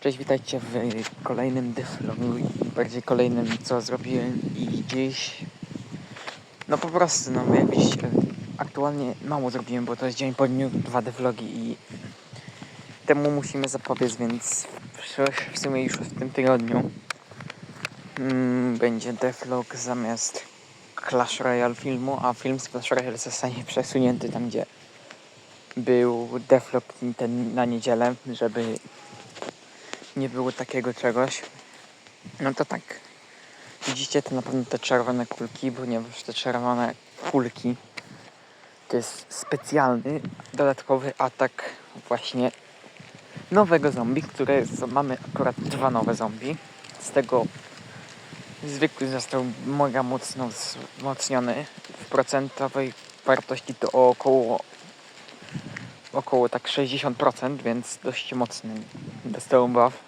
Cześć, witajcie w kolejnym dyflogu, bardziej kolejnym co zrobiłem i dziś no po prostu, no jak widzicie aktualnie mało zrobiłem, bo to jest dzień po dniu, dwa dyflogi i temu musimy zapobiec, więc w, sumie już w tym tygodniu mm, będzie devlog zamiast Clash Royale filmu, a film z Clash Royale zostanie przesunięty tam, gdzie był devlog ten na niedzielę, żeby nie było takiego czegoś. No to tak. Widzicie to na pewno te czerwone kulki, ponieważ te czerwone kulki to jest specjalny, dodatkowy atak właśnie nowego zombie, które mamy akurat dwa nowe zombie. Z tego zwykły został mega mocno wzmocniony. W procentowej wartości to około około tak 60%, więc dość mocny dostał buff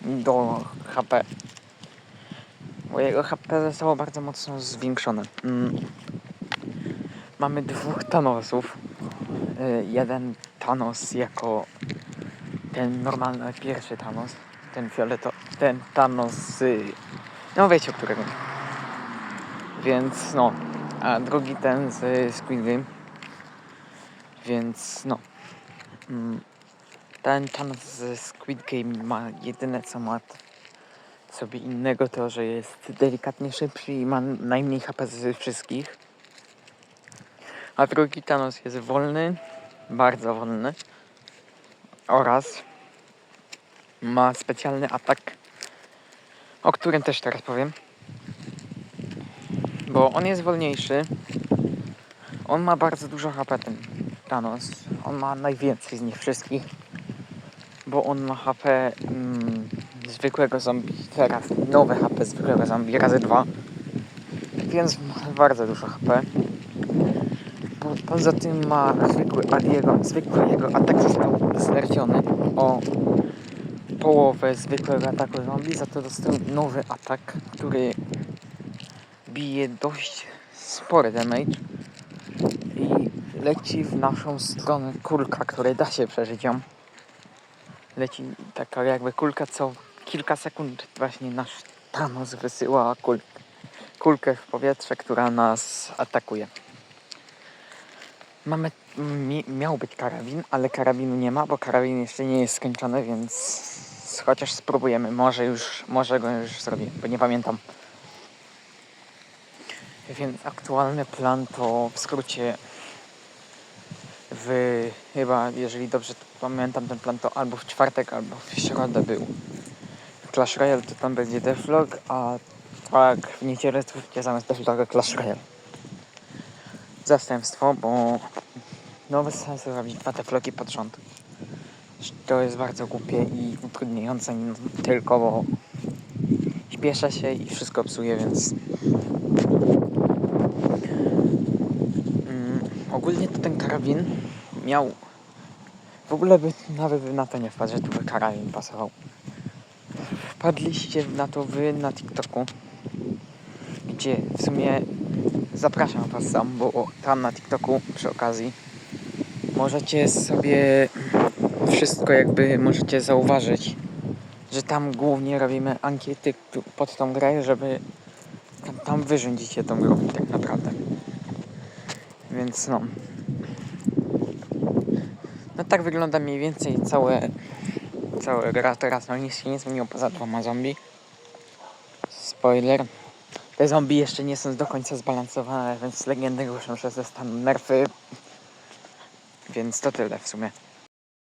do HP. Bo jego HP zostało bardzo mocno zwiększone. Mm. Mamy dwóch Thanosów. Y, jeden Thanos jako ten normalny, pierwszy Thanos. Ten fioleto, ten Thanos, y, no wiecie o którego. Więc no, a drugi ten z Squid Game. Więc no. Mm, ten Thanos z Squid Game ma jedyne co ma sobie innego to, że jest delikatnie szybszy i ma najmniej HP z wszystkich. A drugi Thanos jest wolny, bardzo wolny oraz ma specjalny atak, o którym też teraz powiem. Bo on jest wolniejszy. On ma bardzo dużo HP ten Thanos. On ma najwięcej z nich wszystkich. Bo on ma HP mm, zwykłego zombie. Teraz nowe HP zwykłego zombie razy dwa. Więc ma bardzo dużo HP. Po, poza tym ma zwykły, a jego, zwykły jego atak został znerfiony o połowę zwykłego ataku zombie. Za to dostał nowy atak, który bije dość spory damage i leci w naszą stronę kulka, której da się przeżyć ją. Leci taka jakby kulka, co kilka sekund właśnie nasz Thanos wysyła kul kulkę w powietrze, która nas atakuje. Mamy, mi, miał być karabin, ale karabinu nie ma, bo karabin jeszcze nie jest skończony, więc chociaż spróbujemy. Może już, może go już zrobię, bo nie pamiętam. Więc aktualny plan to w skrócie chyba, jeżeli dobrze pamiętam ten plan, to albo w czwartek, albo w środę był Clash Royale, to tam będzie Deflog, a tak w niedzielę będzie zamiast Defloga Clash Royale. Zastępstwo, bo no bez sensu robić dwa Deflogi pod rząd. To jest bardzo głupie i utrudniające tylko, bo śpieszę się i wszystko psuje, więc mm, ogólnie to ten karabin miał w ogóle by nawet na to nie wpadł, że tu by karabin pasował. Wpadliście na to wy na TikToku, gdzie w sumie zapraszam was sam, bo tam na TikToku przy okazji możecie sobie wszystko jakby możecie zauważyć, że tam głównie robimy ankiety pod tą grę, żeby tam, tam wyrządzicie tą grą tak naprawdę. Więc no. No tak wygląda mniej więcej całe, całe gra teraz. No nic się nie zmieniło poza dwoma zombie. Spoiler. Te zombie jeszcze nie są do końca zbalansowane, więc legendy głoszą, że zostaną nerfy. Więc to tyle w sumie.